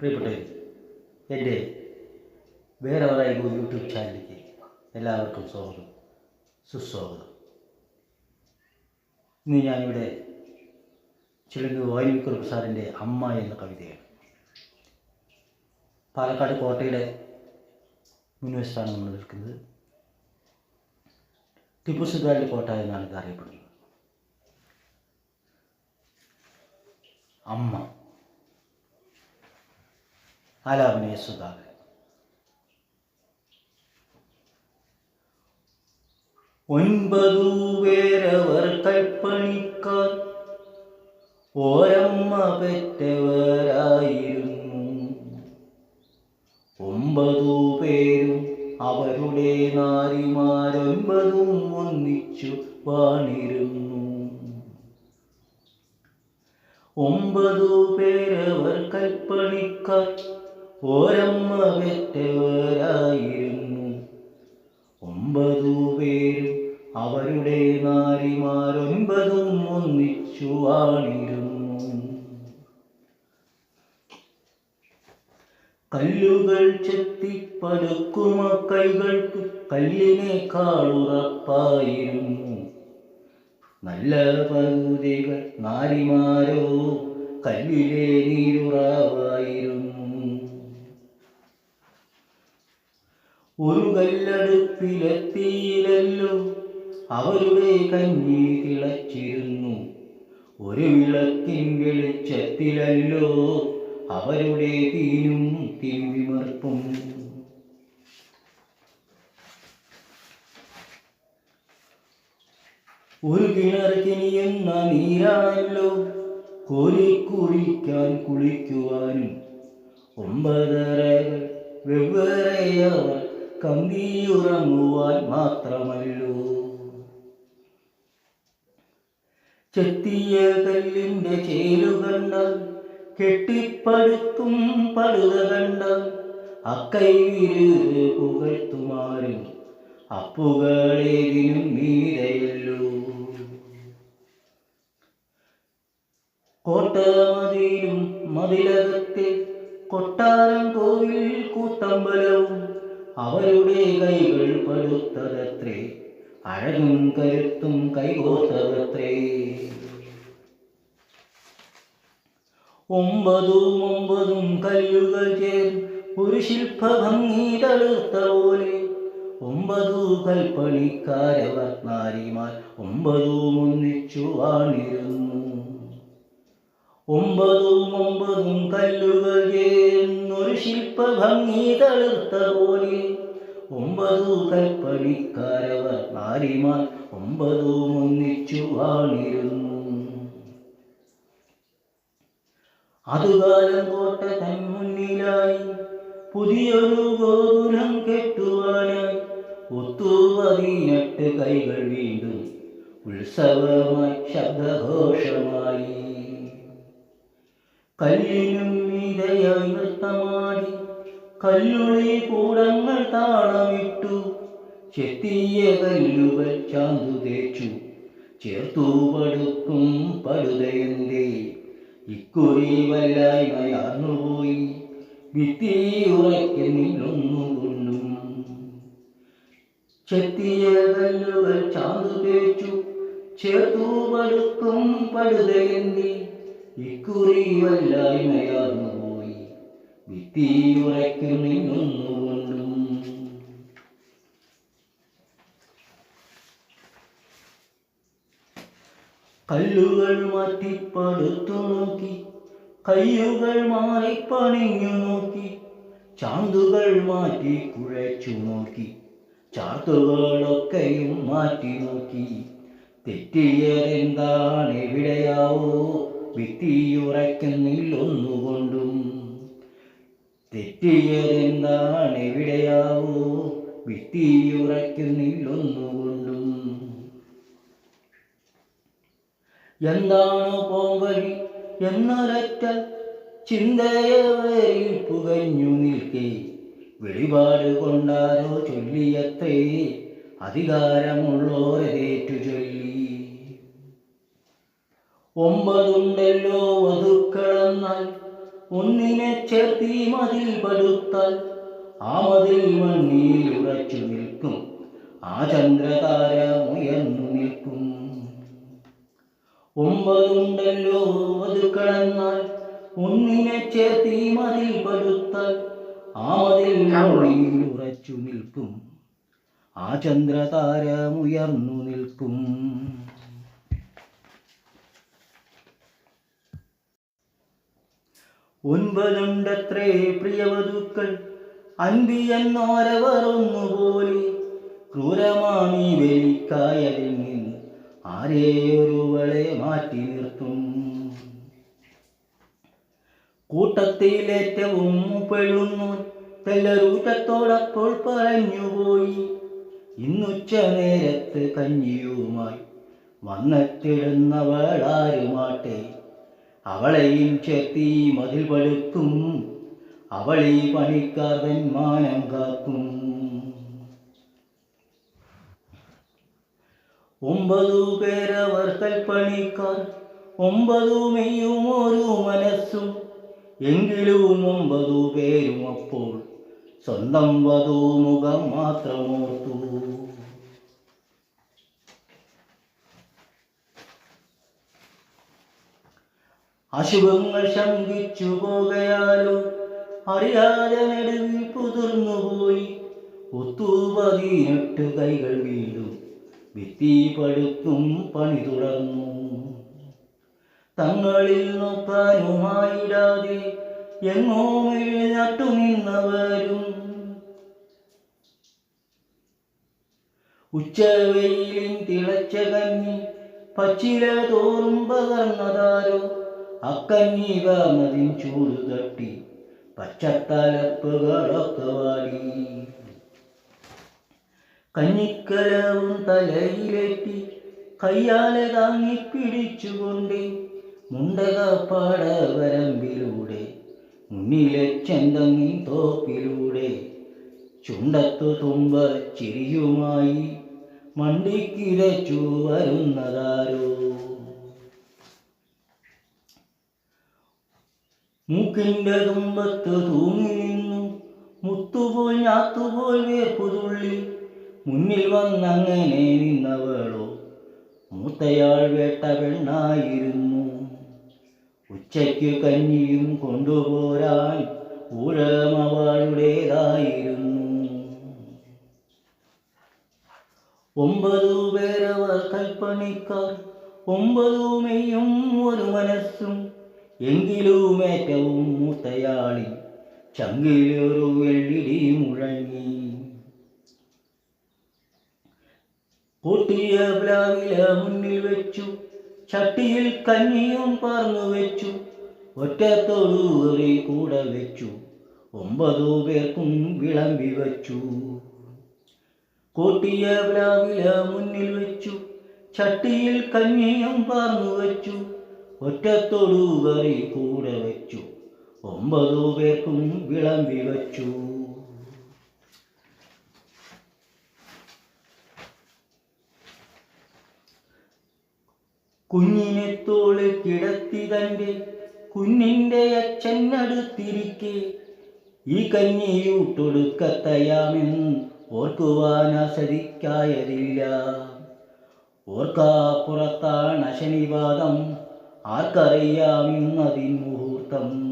പ്രിയപ്പെട്ടവർ എന്റെ വേറെ ഒരാൾ യൂട്യൂബ് ചാനലിലേക്ക് എല്ലാവർക്കും സ്വാഗതം. സുസ്വാഗതം. ഇന്ന് ഞാനിവിടെ ചിലങ്ക് വായുവിക്കുറുപ്പ് സാറിന്റെ അമ്മ എന്ന കവിതയാണ്. പാലക്കാട് കോട്ടയുടെ മുൻവശത്താണ് നമ്മൾ നിൽക്കുന്നത്. ടിപ്പു സുൽത്താന്റെ കോട്ട എന്നാണ് ഇത് അറിയപ്പെടുന്നത്. അമ്മ. ആലാപനയ സുധാകരൻ. ഒൻപതു പേരവർ കൽപ്പണിക്കാർ ഓരമ്മ പെറ്റവരായിരുന്നു. ഒമ്പതു പേരും അവരുടെ നാരിമാരൊൻപതും ഒന്നിച്ചു വാണിരുന്നു ഒമ്പതു പേരവർ കൽപ്പണിക്കാർ ഓരമ്മ പെറ്റവരായിരുന്നു ഒമ്പതു പേരും അവരുടെ നാരിമാരൊൻപതും ഒന്നിച്ചു ആണിരുന്നു കല്ലുകൾ ചെത്തിപ്പടുക്കുമ കൈകൾക്ക് കല്ലിനേക്കാളുറപ്പായിരുന്നു നല്ല പകുതികൾ നാരിമാരോ കല്ലിലെ നീരുറാവായിരുന്നു. ഒരു കല്ലടുപ്പിലെത്തിയില്ലല്ലോ. അവരുടെ കഞ്ഞി തിളച്ചിരുന്നു. ഒരു വിളക്കിൻ വെളിച്ചത്തിലല്ലോ അവരുടെ തീനും തിന്തിമർപ്പും ഒരു കിണർ കിനിയുന്ന നീരാണല്ലോ കോരി കുളിക്കാൻ കുളിക്കുവാനും. ഒമ്പതര വെവ്വേറെയവർ കമ്പിയുറങ്ങുവാൻ മാത്രമല്ലോ ചെത്തിയ കല്ലിന്റെ ചേലു കണ്ടാൽ കെട്ടിപ്പടുക്കും പടുത കണ്ടാൽ അക്കൈവിരു പുകഴ്ത്തുമാരും അപ്പുകളേതിനും മീരയല്ലോ കോട്ടമതിയിലും മതിലകത്തെ കൊട്ടാരം കോവിൽ കൂത്തമ്പലവും അവരുടെ കൈകൾ പഴുത്തതത്രേ അഴകും കരുത്തും കൈകോത്തതത്രേ ഒമ്പതും ഒമ്പതും കല്ലുകൾ ചേർ ഒരു ശില്പഭംഗി തളുത്ത പോലെ. ഒമ്പതു കൽപ്പണിക്കാരവർ നാരിമാർ ഒമ്പതും ഒന്നിച്ചു വാണിരുന്നു ഒമ്പതും ഒമ്പതും കല്ലുകൾ ശില്പ ശില്പഭംഗി തളുത്ത പോലെ. ഒമ്പതു കൽപ്പണിക്കാരവർ നാരിമാർ ഒമ്പതും ഒന്നിച്ചു വാണിരുന്നു. അതുകാലം കോട്ട തൻ മുന്നിലായി. പുതിയൊരു ഗോപുരം കെട്ടുവാനായി. ഒത്തു പതിനെട്ട് കൈകൾ വീണ്ടും ഉത്സവമായി ശബ്ദഘോഷമായി. കല്ലിനും മീതയായി നൃത്തമാടി കല്ലുളി കൂടങ്ങൾ താളമിട്ടു. ചെത്തിയ കല്ലുകൾ ചാന്തു തേച്ചു. ചേർത്തു പടുക്കും പടുതയന്തേ. ഇക്കുറി വല്ലായ്മയാർന്നുപോയി ഭിത്തി ഉറയ്ക്കുന്നില്ലൊന്നുകൊണ്ടും ചെത്തിയ കല്ലുകൾ ചാന്തു തേച്ചു. ചേർത്തു പടുക്കും പടുതയന്തി. ഇക്കുറി വല്ലായ്മയാർന്നുപോയി ഭിത്തി ഉറയ്ക്കുന്നില്ലൊന്നുകൊണ്ടും കല്ലുകൾ മാറ്റിപ്പടുത്തു നോക്കി കയ്യുകൾ മാറി പണിഞ്ഞു നോക്കി ചാന്തുകൾ മാറ്റി കുഴച്ചു നോക്കി ചാർത്തുകളൊക്കെയും മാറ്റി നോക്കി. തെറ്റിയതെന്താണ്? എവിടെയാവോ ഭിത്തിയുറയ്ക്കുന്നില്ലൊന്നുകൊണ്ടും തെറ്റിയതെന്താണ് എവിടെയാവോ ഭിത്തിയുറയ്ക്കുന്നില്ലൊന്നുകൊണ്ടും എന്താണോ പോംവഴി എന്നൊരറ്റ ചിന്തയവരിൽ പുകഞ്ഞു നിൽക്കേ. വെളിപാട് കൊണ്ടാരോ ചൊല്ലിയത്രേ അധികാരമുള്ളോരേറ്റു ഒമ്പതുണ്ടല്ലോ വധുക്കളെന്നാൽ ഒന്നിനെ ചേർത്തി മതിൽ പടുത്താൽ. ആ മതിൽ മണ്ണിൽ ഉറച്ചു നിൽക്കും. ആ ചന്ദ്രതാര ഉയർന്നു നിൽക്കും. ഒമ്പതുണ്ടല്ലോ വധുക്കളെന്നാൽ കളന്നാൽ ഒന്നിനെ ചേർത്തി മതിൽ പടുത്താൽ. ആ മതിൽ മണ്ണിൽ ഉറച്ചു നിൽക്കും. ആ ചന്ദ്രതാര ഉയർന്നു നിൽക്കും. ഒൻപതുണ്ടത്രേ പ്രിയവധുക്കൾ. അൻപിയെന്നോരവർ ഒന്നുപോലെ ക്രൂരമാണി വെലിക്കായലിൽ നിന്ന് ആരെയൊരുവളെ മാറ്റി നിർത്തും? കൂട്ടത്തിലേറ്റവും പെഴുന്നു തെല്ലരൂറ്റത്തോടപ്പോൾ പറഞ്ഞുപോയി. ഇന്നുച്ച നേരത്ത് കഞ്ഞിയുമായി വന്നെത്തിടുന്നവളാരുമാട്ടെ? അവളെയും ചേർത്തി മതിൽ പടുത്തും അവളീ പണിക്കാരൻ മാനം കാക്കും. ഒമ്പതു പേരവർ കൽപ്പണിക്കാർ ഒമ്പതു ഒരു മനസ്സും എങ്കിലും ഒമ്പതു പേരും അപ്പോൾ സ്വന്തം വധു മുഖം മാത്രമോർത്തു. അശുഭങ്ങൾ ശങ്കിച്ചു പോകയാലോ? അറിയാതെ നെടുവിൽ പുതിർന്നുപോയി ഒത്തുപതിനെട്ട് കൈകൾ വീഴും. ഭിത്തി പടുത്തും പണി തുടർന്നു. തങ്ങളിൽ നോക്കാനുമായിടാതെ എങ്ങോ എഴുന്നട്ടു നിന്നവരും ഉച്ചവെയിലിൻ തിളച്ച കഞ്ഞി പച്ചില തോറും പകർന്നതാരോ അക്കഞ്ഞി മതിൻ ചൂട് തട്ടി പച്ചത്തലപ്പുകളൊക്കെ വാടി. കഞ്ഞിക്കലവും തലയിലെത്തി കയ്യാലെ താങ്ങി പിടിച്ചുകൊണ്ട് മുണ്ടകപ്പാട വരമ്പിലൂടെ മുന്നിലെ ചെന്തങ്ങി തോപ്പിലൂടെ ചുണ്ടത്തു തുമ്പ ചിരിയുമായി മണ്ടിക്കിരച്ചു വരുന്നതാരോ? മൂക്കിന്റെ തുമ്പത്ത് തൂങ്ങി നിന്നു മുത്തുപോൽ ഞാത്തുപോൽ വേർപ്പുതുള്ളി മുന്നിൽ വന്നങ്ങനെ നിന്നവളോ. മൂത്തയാൾ വേട്ട പെണ്ണായിരുന്നു. ഉച്ചയ്ക്ക് കഞ്ഞിയും കൊണ്ടുപോരാൻ ഊഴം ഒമ്പതു പേരവർ കൽപ്പണിക്കാർ ഒമ്പതു മെയ്യും ഒരു മനസ്സും എങ്കിലും ഏറ്റവും മൂത്തയാളി ചങ്കിലൊരു വെള്ളിടി മുഴങ്ങി. പൊട്ടിയ പ്ലാവില മുന്നിൽ വെച്ചു ചട്ടിയിൽ കഞ്ഞിയും പറന്നു വെച്ചു ഒറ്റത്തോടു ഒരു കൂടെ വെച്ചു ഒമ്പതു പേർക്കും വിളമ്പി വച്ചു. കൂട്ടിയ പ്ലാവില മുന്നിൽ വെച്ചു ചട്ടിയിൽ കഞ്ഞിയും പറന്നു വെച്ചു ഒറ്റത്തോടു വരി കൂടെ വെച്ചു. ഒമ്പതു പേർക്കും വിളമ്പി വച്ചു. കുഞ്ഞിനെ തോളിൽ കിടത്തി തന്റെ കുഞ്ഞിന്റെ അച്ഛനടുത്തിരിക്കെ ഈ കഞ്ഞിയൂട്ടൊടുക്കത്തയാമെന്ന് ഓർക്കുവാൻ അസതിക്കായതില്ല ഓർക്കാപ്പുറത്താണ് ശനിവാദം. ആർക്കറിയാം ഇന്നതിൻ മുഹൂർത്തം?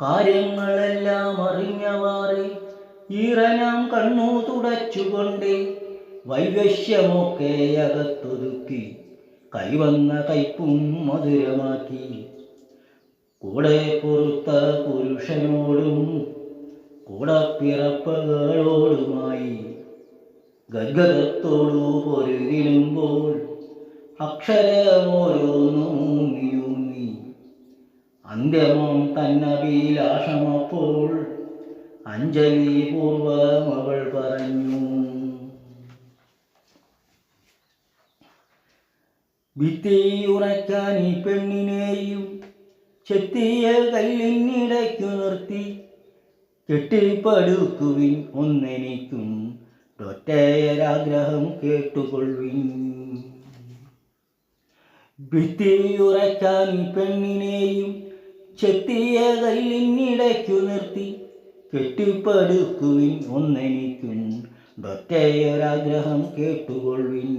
കാര്യങ്ങളെല്ലാം അറിഞ്ഞവാറെ ഈറനാം കണ്ണു തുടച്ചുകൊണ്ട് വൈവശ്യമൊക്കെ അകത്തൊതുക്കി കൈവന്ന കൈപ്പും മധുരമാക്കി. കൂടെ പൊറുത്ത പുരുഷനോടും കൂടപ്പിറപ്പുകളോടുമായി ഗദ്ഗതത്തോടു പൊരുതിടുമ്പോൾ അക്ഷരമോരോന്നൂന്നിയൂന്നി. അന്ത്യമം തന്നഭിലാഷമപ്പോൾ അഞ്ജലി പൂർവം അവൾ പറഞ്ഞു. ഭിത്തിയുറയ്ക്കാൻ ഈ പെണ്ണിനെയും ചെത്തിയ കല്ലിനിടയ്ക്കു നിർത്തി കെട്ടിപ്പടുക്കുവിൻ ഒന്നെനിക്കും. ഒറ്റയൊരാഗ്രഹം കേട്ടുകൊള്ളുവിൻ. ഭിത്തിയുറയ്ക്കാൻ ഈ പെണ്ണിനെയും ചെത്തിയ കല്ലിനിടയ്ക്കു നിർത്തി. കെട്ടിപ്പടുക്കുവിൻ ഒന്നെനിക്കുൻ ഒറ്റയൊരാഗ്രഹം കേട്ടുകൊള്ളുവിൻ.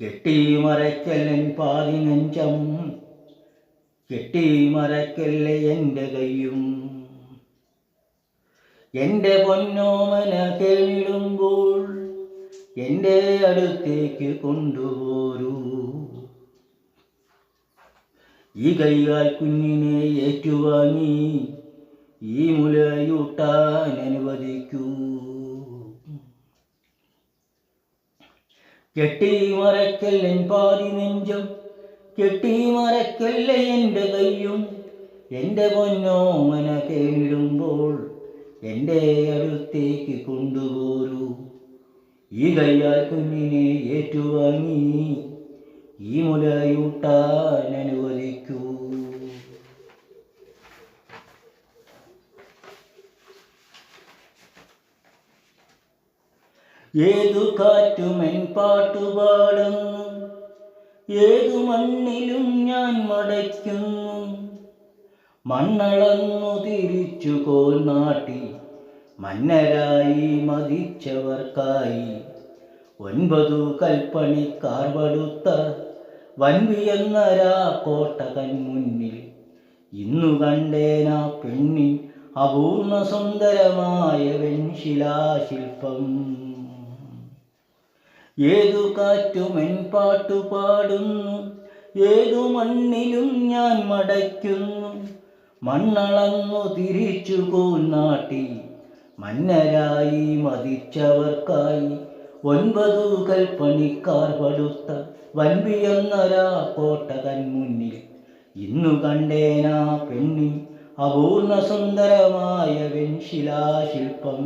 കെട്ടി മറയ്ക്കല്ലൻ പാതി നെഞ്ചം കെട്ടി മറയ്ക്കല്ലേ എന്റെ കയ്യും. എന്റെ പൊന്നോമന കേളിടുമ്പോൾ എന്റെ അടുത്തേക്ക് കൊണ്ടുപോരൂ. ഈ കൈകാൽ കുഞ്ഞിനെ ഏറ്റുവാങ്ങി ഈ മുലയൂട്ടാൻ അനുവദിക്കൂ. കെട്ടി മറയ്ക്കല്ലൻ പാതി നെഞ്ചും കെട്ടി മറക്കല്ല എന്റെ കയ്യും. എന്റെ പൊന്നോമന കേടുമ്പോൾ എന്റെ അടുത്തേക്ക് കൊണ്ടുപോരൂ. ഈ കയ്യാൽ കുഞ്ഞിനെ ഏറ്റുവാങ്ങി ഈ മുലയൂട്ടാൻ അനുവദിക്കൂ. ഏതു കാറ്റുമെൻ പാട്ടുപാടുന്നു ഏതു മണ്ണിലും ഞാൻ മടയ്ക്കുന്നു. മണ്ണളന്നു തിരിച്ചു കോൽ നാട്ടി മന്നരായി മതിച്ചവർക്കായി ഒൻപതു കൽപ്പണിക്കാർ വടുത്ത വൻവിയന്നരാ കോട്ടകൻ മുന്നിൽ ഇന്നു കണ്ടേനാ പെണ്ണി അപൂർണ സുന്ദരമായ വെൺശിലാശില്പം ഏതു കാറ്റുമെൻ പാട്ടു പാടുന്നു ഏതു മണ്ണിലും ഞാൻ മടയ്ക്കുന്നു മണ്ണളന്നു തിരിച്ചു നാട്ടി മന്നരായി മതിച്ചവർക്കായി ഒൻപതു കൽപ്പണിക്കാർ പടുത്ത വൻപിയെന്നൊരാ കോട്ട മുന്നിൽ ഇന്നു കണ്ടേനാ പെണ്ണി അപൂർണ സുന്ദരമായ വെൺശിലാശില്പം.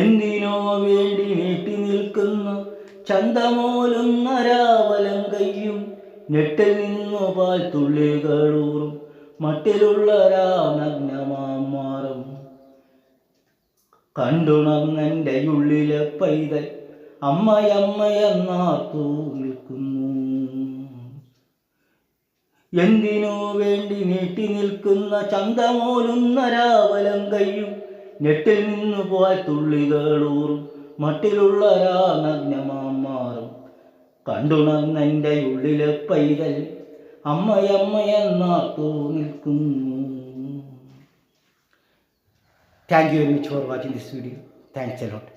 എന്തിനോ വേണ്ടി നീട്ടി നിൽക്കുന്ന ചന്തമോലുന്ന രാവലം കയ്യും നെട്ടിൽ നിന്നു പാൽ തുള്ളികളൂറും മട്ടിലുള്ള രാനഗ്നമാറും കണ്ടുണർന്നെന്റെ ഉള്ളിലെ പൈതൽ അമ്മയമ്മയെന്നാർത്തു നിൽക്കുന്നു എന്തിനു വേണ്ടി നീട്ടി നിൽക്കുന്ന ചന്തമോലുന്ന രാവലം കയ്യും? നെട്ടിൽ നിന്നു പോയ തുള്ളികളൂറും മട്ടിലുള്ള രാനഗ്നമാം മാറും. ഉള്ളിലെ പൈതൽ അമ്മയമ്മയെന്നാർത്തു നിൽക്കുന്നു Thank you very much for watching this video. Thanks a lot.